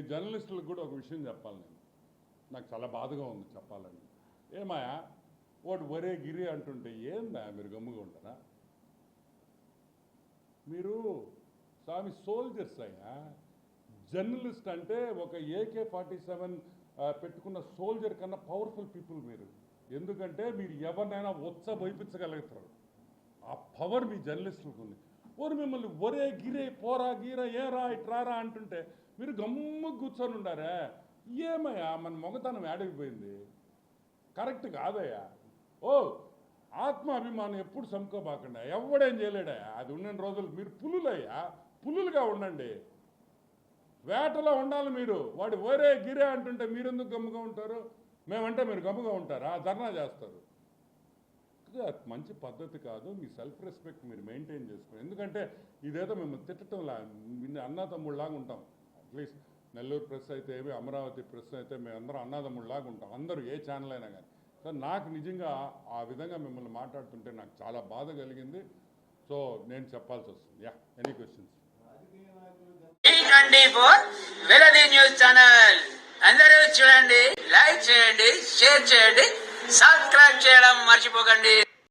మీ journalist కూడా ఒక విషయం చెప్పాలి నేను. నాకు చాలా బాధగా ఉంది చెప్పాలని. ఏమాయా వాడు ఒరే గిరి అంటుంటే ఏందా మీరు గమ్ముగా ఉంటారా? మీరు స్వామి సోల్జర్స్ అయ్యా. జర్నలిస్ట్ అంటే ఒక ఏకే ఫార్టీ సెవెన్ పెట్టుకున్న సోల్జర్ కన్నా పవర్ఫుల్ పీపుల్ మీరు. ఎందుకంటే మీరు ఎవరినైనా ఉత్స వైపించగలుగుతారు ఆ పవర్ మీ జర్నలిస్టులకు ఉంది. ఓరు మిమ్మల్ని ఒరే గిరే పోరా గీరా ఏరా ఇట్రారా అంటుంటే మీరు గమ్ము కూర్చొని ఉండారే? ఏమయ్యా మన మొగతనం ఏడగిపోయింది కరెక్ట్ కాదయ్యా. ఓ ఆత్మాభిమానం ఎప్పుడు సముకోబాకండి ఎవడేం చేయలేడయ్యా? అది ఉన్న రోజులు మీరు పులులయ్యా. పులులుగా ఉండండి. వేటలో ఉండాలి మీరు. వాడు ఒరే గిరే అంటుంటే మీరెందుకు గమ్ముగా ఉంటారు? మేమంటే మీరు గమ్ముగా ఉంటారా? ధర్నా చేస్తారు. అది మంచి పద్ధతి కాదు. మీ సెల్ఫ్ రెస్పెక్ట్ మీరు మెయింటైన్ చేసుకోండి. ఎందుకంటే ఇదేదో మేము తిట్టడంలా అన్నా తమ్ముళ్ళలాగా ఉంటాం. అట్లీస్ట్ నెల్లూరు ప్రెస్ అయితే ఏమి అమరావతి ప్రెస్ అయితే మేమందరం అన్నాదమ్ముళ్ళలాగా ఉంటాం. అందరూ ఏ ఛానల్ అయినా కానీ. సో నాకు నిజంగా ఆ విధంగా మిమ్మల్ని మాట్లాడుతుంటే నాకు చాలా బాధ కలిగింది. సో నేను చెప్పాల్సి వస్తుంది. Yeah any questions twenty four వెలది news channel. అందరూ చూడండి లైక్ చేయండి షేర్ చేయండి సబ్స్క్రైబ్ చేయడం మర్చిపోకండి.